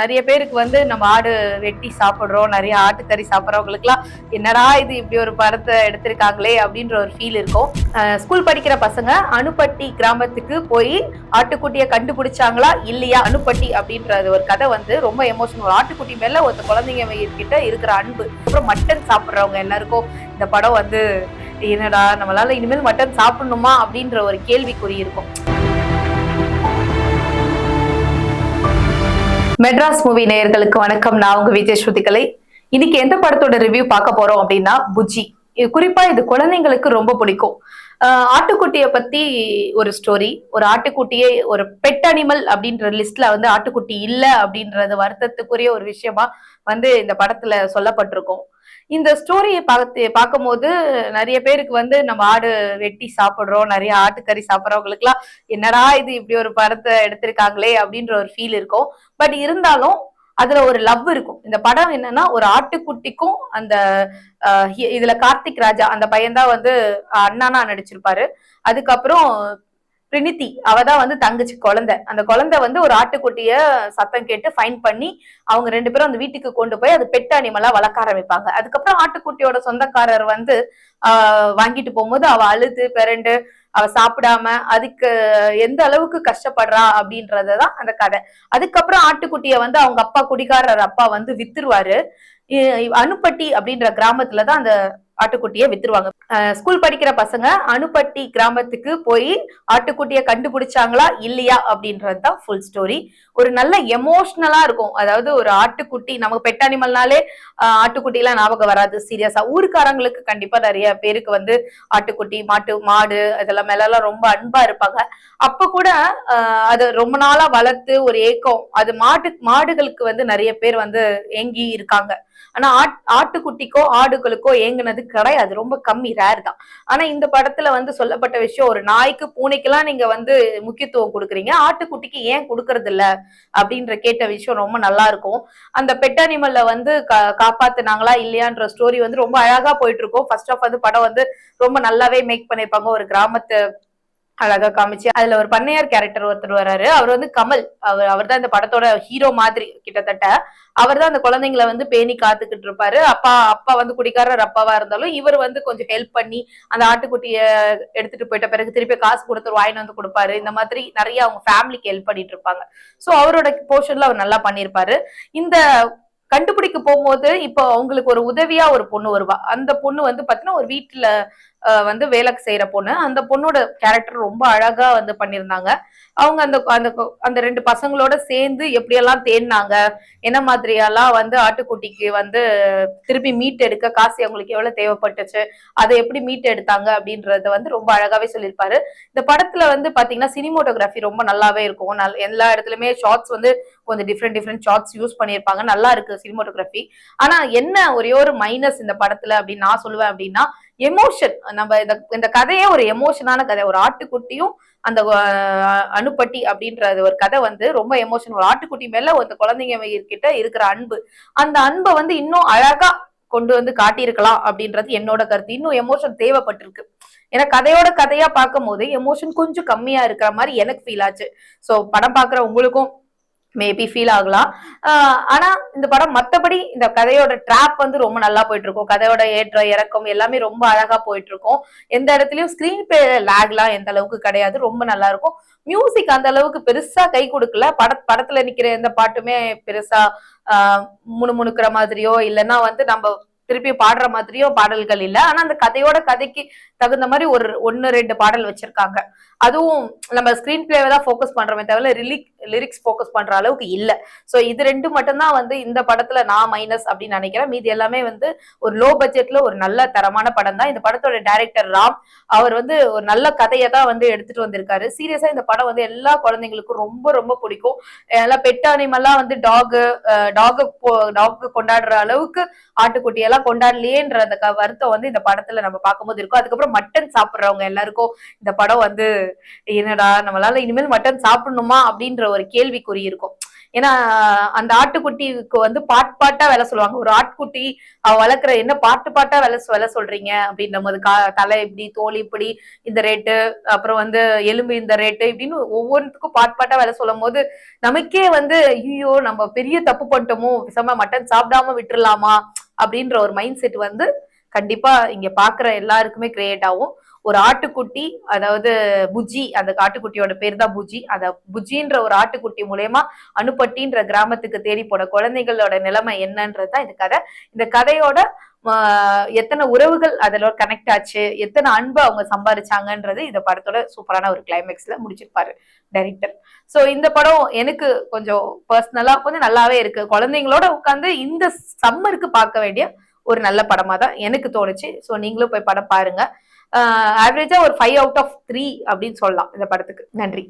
நிறைய பேருக்கு வந்து நம்ம ஆடு வெட்டி சாப்பிட்றோம் நிறைய ஆட்டுக்கறி சாப்பிட்றவங்களுக்குலாம் என்னடா இது இப்படி ஒரு படத்தை எடுத்திருக்காங்களே அப்படின்ற ஒரு ஃபீல் இருக்கும். ஸ்கூல் படிக்கிற பசங்க அணுப்பட்டி கிராமத்துக்கு போய் ஆட்டுக்குட்டியை கண்டுபிடிச்சாங்களா இல்லையா? அணுப்பட்டி அப்படின்றது ஒரு கதை வந்து ரொம்ப எமோஷனல் ஒரு ஆட்டுக்குட்டி மேல ஒருத்த குழந்தைங்க கிட்ட இருக்கிற அன்பு அப்புறம் மட்டன் சாப்பிட்றவங்க எல்லாருக்கும் இந்த படம் வந்து என்னடா நம்மளால இனிமேல் மட்டன் சாப்பிடணுமா அப்படின்ற ஒரு கேள்விக்குறி இருக்கும். மெட்ராஸ் மூவி நேயர்களுக்கு வணக்கம். நான் உங்க விஜய் ஸ்ருதிகலை. இன்னைக்கு எந்த படத்தோட ரிவ்யூ பார்க்க போறோம் அப்படின்னா புஜ்ஜி. இது குறிப்பா இது குழந்தைங்களுக்கு ரொம்ப பிடிக்கும். ஆட்டுக்குட்டிய ஆட்டுக்குட்டியை பத்தி ஒரு ஸ்டோரி ஒரு ஆட்டுக்குட்டியே ஒரு பெட் அனிமல் அப்படின்ற லிஸ்ட்ல வந்து ஆட்டுக்குட்டி இல்லை அப்படின்றது வருத்தத்துக்குரிய ஒரு விஷயமா வந்து இந்த படத்துல சொல்லப்பட்டிருக்கும். இந்த ஸ்டோரியை பார்த்து பார்க்கும்போது நிறைய பேருக்கு வந்து நம்ம ஆடு வெட்டி சாப்பிட்றோம் நிறைய ஆட்டுக்கறி சாப்பிட்றவங்களுக்குலாம் என்னடா இது இப்படி ஒரு படத்தை எடுத்திருக்காங்களே அப்படின்ற ஒரு ஃபீல் இருக்கும். பட் இருந்தாலும் அதுல ஒரு லவ் இருக்கும். இந்த படம் என்னன்னா ஒரு ஆட்டுக்குட்டிக்கும் அந்த இதுல கார்த்திக் ராஜா அந்த பையன்தான் வந்து அண்ணானா நடிச்சிருப்பாரு. அதுக்கப்புறம் பிரினிதி அவ தான் வந்து தங்கச்சி குழந்தை. அந்த குழந்தை வந்து ஒரு ஆட்டுக்குட்டிய சத்தம் கேட்டு ஃபைன் பண்ணி அவங்க ரெண்டு பேரும் அந்த வீட்டுக்கு கொண்டு போய் அது பெட் அனிமலா வளர்க்க ஆரம்பிப்பாங்க. அதுக்கப்புறம் ஆட்டுக்குட்டியோட சொந்தக்காரர் வந்து ஆஹ் வாங்கிட்டு போகும்போது அவ அழுது பிறண்டு அவ சாப்பிடாம அதுக்கு எந்த அளவுக்கு கஷ்டப்படுறா அப்படின்றதுதான் அந்த கதை. அதுக்கப்புறம் ஆட்டுக்குட்டிய வந்து அவங்க அப்பா குடிகாரர் அப்பா வந்து வித்துருவாரு. அனுப்பட்டி அப்படின்ற கிராமத்துலதான் அந்த ஆட்டுக்குட்டியை வித்துருவாங்க. ஸ்கூல் படிக்கிற பசங்க அணுப்பட்டி கிராமத்துக்கு போய் ஆட்டுக்குட்டியை கண்டுபிடிச்சாங்களா இல்லையா அப்படின்றது தான் ஃபுல் ஸ்டோரி ஒரு நல்ல எமோஷ்னலா இருக்கும். அதாவது ஒரு ஆட்டுக்குட்டி நமக்கு பெட் அனிமல்னாலே ஆட்டுக்குட்டிலாம் ஞாபகம் வராது. சீரியஸா ஊருக்காரங்களுக்கு கண்டிப்பா நிறைய பேருக்கு வந்து ஆட்டுக்குட்டி மாட்டு மாடு இதெல்லாம் மேலாம் ரொம்ப அன்பா இருப்பாங்க. அப்ப கூட அது ரொம்ப நாளா வளர்த்து ஒரு ஏக்கம். அது மாட்டு மாடுகளுக்கு வந்து நிறைய பேர் வந்து ஏங்கி இருக்காங்க. ஆனா ஆட் ஆட்டுக்குட்டிக்கோ ஆடுகளுக்கோ ஏங்குனது கிடையாது ரொம்ப கம்மி ரேர் தான். ஆனா இந்த படத்துல வந்து சொல்லப்பட்ட விஷயம் ஒரு நாய்க்கு பூனைக்கெல்லாம் நீங்க வந்து முக்கியத்துவம் கொடுக்குறீங்க. ஆட்டுக்குட்டிக்கு ஏன் கொடுக்கறது இல்ல அப்படின்ற கேட்ட விஷயம் ரொம்ப நல்லா இருக்கும். அந்த பெட் அனிமல்ல வந்து காப்பாத்துனாங்களா இல்லையான்ற ஸ்டோரி வந்து ரொம்ப அழகா போயிட்டு இருக்கும். ஃபர்ஸ்ட் ஆஃப் வந்து படம் வந்து ரொம்ப நல்லாவே மேக் பண்ணிருப்பாங்க ஒரு கிராமத்து அழகா காமிச்சு அதுல ஒரு பண்ணையார் கேரக்டர் ஒருத்தர் வராரு. அவர் வந்து கமல். அவர் அவர் தான் இந்த படத்தோட ஹீரோ மாதிரி கிட்டத்தட்ட. அவர் தான் அந்த குழந்தைங்களை வந்து பேணி காத்துக்கிட்டு இருப்பாரு. அப்பா அப்பா வந்து குடிக்காரர் அப்பாவா இருந்தாலும் இவர் வந்து கொஞ்சம் ஹெல்ப் பண்ணி அந்த ஆட்டுக்குட்டிய எடுத்துட்டு போயிட்ட பிறகு திருப்பி காசு கொடுத்து வாயின் வந்து கொடுப்பாரு. இந்த மாதிரி நிறைய அவங்க ஃபேமிலிக்கு ஹெல்ப் பண்ணிட்டு இருப்பாங்க. சோ அவரோட போர்ஷன்ல அவர் நல்லா பண்ணியிருப்பாரு. இந்த கண்டுபிடிக்க போகும்போது இப்போ அவங்களுக்கு ஒரு உதவியா ஒரு பொண்ணு வருவா. அந்த பொண்ணு வந்து பாத்தீங்கன்னா ஒரு வீட்டுல வந்து வேலை செய்யற பொண்ணு. அந்த பொண்ணோட கேரக்டர் ரொம்ப அழகா வந்து பண்ணியிருந்தாங்க அவங்க அந்த அந்த அந்த ரெண்டு பசங்களோட சேர்ந்து எப்படியெல்லாம் தேடினாங்க என்ன மாதிரியெல்லாம் வந்து ஆட்டுக்குட்டிக்கு வந்து திருப்பி மீட் எடுக்க காசு அவங்களுக்கு எவ்வளவு தேவைப்பட்டுச்சு அதை எப்படி மீட் எடுத்தாங்க அப்படின்றத வந்து ரொம்ப அழகாவே சொல்லியிருப்பாரு. இந்த படத்துல வந்து பாத்தீங்கன்னா சினிமோட்டோகிராஃபி ரொம்ப நல்லாவே இருக்கும். நல்- எல்லா இடத்துலயுமே ஷார்ட்ஸ் வந்து கொஞ்சம் டிஃப்ரெண்ட் டிஃப்ரெண்ட் ஷார்ட்ஸ் யூஸ் பண்ணியிருப்பாங்க. நல்லா இருக்கு சினிமோட்டோகிராஃபி ஆனா என்ன ஒரே ஒரு மைனஸ் இந்த படத்துல அப்படின்னு நான் சொல்லுவேன் அப்படின்னா எமோஷன் நம்ம இந்த இந்த கதையே ஒரு எமோஷனான கதை. ஒரு ஆட்டுக்குட்டியும் அந்த அணுப்பட்டி அப்படின்றது ஒரு கதை வந்து ரொம்ப எமோஷன் ஒரு ஆட்டுக்குட்டி மேல அந்த குழந்தைங்க கிட்ட இருக்கிற அன்பு. அந்த அன்பை வந்து இன்னும் அழகா கொண்டு வந்து காட்டியிருக்கலாம் அப்படின்றது என்னோட கருத்து. இன்னும் எமோஷன் தேவைப்பட்டிருக்கு. ஏன்னா கதையோட கதையா பார்க்கும் போது எமோஷன் கொஞ்சம் கம்மியா இருக்கிற மாதிரி எனக்கு ஃபீல் ஆச்சு. சோ படம் பார்க்குற உங்களுக்கும் மேபி ஃபீல் ஆகலாம். ஆனா இந்த படம் மத்தபடி இந்த கதையோட ட்ராப் வந்து ரொம்ப நல்லா போயிட்டு இருக்கும் கதையோட ஏற்ற இறக்கம் எல்லாமே ரொம்ப அழகா போயிட்டு இருக்கும் எந்த இடத்துலயும் ஸ்கிரீன் பிளே லேக்லாம் எந்த அளவுக்கு கிடையாது. ரொம்ப நல்லா இருக்கும். மியூசிக் அந்த அளவுக்கு பெருசா கை கொடுக்கல. பட படத்துல நிக்கிற எந்த பாட்டுமே பெருசா முணுமுணுக்கிற மாதிரியோ இல்லைன்னா வந்து நம்ம திருப்பி பாடுற மாதிரியோ பாடல்கள் இல்ல. ஆனா அந்த கதையோட கதைக்கு தகுந்த மாதிரி ஒரு ஒன்னு ரெண்டு பாடல் வச்சிருக்காங்க. அதுவும் நம்ம ஸ்கிரீன் பிளேவை தான் ஃபோக்கஸ் பண்றோமே தவிர லிரிக் லிரிக்ஸ் ஃபோக்கஸ் பண்ற அளவுக்கு இல்ல. சோ இது ரெண்டு மட்டும்தான் வந்து இந்த படத்துல நான் மைனஸ் அப்படின்னு நினைக்கிறேன். மீதி எல்லாமே வந்து ஒரு லோ பட்ஜெட்ல ஒரு நல்ல தரமான படம் தான். இந்த படத்தோட டைரக்டர் ராம் அவர் வந்து ஒரு நல்ல கதையை தான் வந்து எடுத்துட்டு வந்திருக்காரு. சீரியஸா இந்த படம் வந்து எல்லா குழந்தைங்களுக்கும் ரொம்ப ரொம்ப பிடிக்கும். எல்லாம் பெட் அனிமல்லாம் வந்து டாக் டாக் டாக் கொண்டாடுற அளவுக்கு ஆட்டுக்குட்டி எல்லாம் கொண்டாடலையேன்ற அந்த க- வருத்தம் வந்து இந்த படத்துல நம்ம பார்க்கும்போது இருக்கும். அதுக்கப்புறம் மட்டன் சாப்பிடுறவங்க எல்லாருக்கும் இந்த படம் வந்து என்னடா நம்மளால இனிமேல் மட்டன் சாப்பிடணுமா? அப்படின்ற ஒரு கேள்விக்குறி இருக்கும். ஏன்னா அந்த ஆட்டுக்குட்டிக்கு வந்து பாட் பாட்டா வேலை சொல்லுவாங்க. ஒரு ஆட்டுக்குட்டி அவ வளர்க்குற என்ன பாட்டு பாட்டா வேலை வேலை சொல்றீங்க? அப்படின்ற போது கா தலை இப்படி தோல் இப்படி இந்த ரேட்டு அப்புறம் வந்து எலும்பு இந்த ரேட்டு இப்படின்னு ஒவ்வொன்றுக்கும் பாட் பாட்டா வேலை சொல்லும் போது நமக்கே வந்து ஐயோ நம்ம பெரிய தப்பு பண்ணிட்டோமோ பேசாம மட்டன் சாப்பிடாம விட்டுடலாமா அப்படின்ற ஒரு மைண்ட் செட் வந்து கண்டிப்பா இங்க பாக்குற எல்லாருக்குமே கிரியேட் ஆகும். ஒரு ஆட்டுக்குட்டி அதாவது புஜி அந்த ஆட்டுக்குட்டியோட பேர் தான் புஜி அந்த புஜின்ற ஒரு ஆட்டுக்குட்டி மூலயமா அணுப்பட்டின்ற கிராமத்துக்கு தேடி போன குழந்தைகளோட நிலைமை என்னன்றது தான் இந்த கதை. இந்த கதையோட எத்தனை உறவுகள் அதில் கனெக்ட் ஆச்சு எத்தனை அன்பு அவங்க சம்பாரிச்சாங்கன்றது இந்த படத்தோட சூப்பரான ஒரு கிளைமேக்ஸ்ல முடிச்சிருப்பாரு டைரக்டர் ஸோ இந்த படம் எனக்கு கொஞ்சம் பர்சனலா கொஞ்சம் நல்லாவே இருக்கு. குழந்தைங்களோட உட்காந்து இந்த சம்மருக்கு பார்க்க வேண்டிய ஒரு நல்ல படமா தான் எனக்கு தோணுச்சு. ஸோ நீங்களும் போய் படம் பாருங்க. ஆவரேஜா ஒரு ஃபைவ் அவுட் ஆஃப் த்ரீ அப்படின்னு சொல்லலாம் இந்த படத்துக்கு. நன்றி.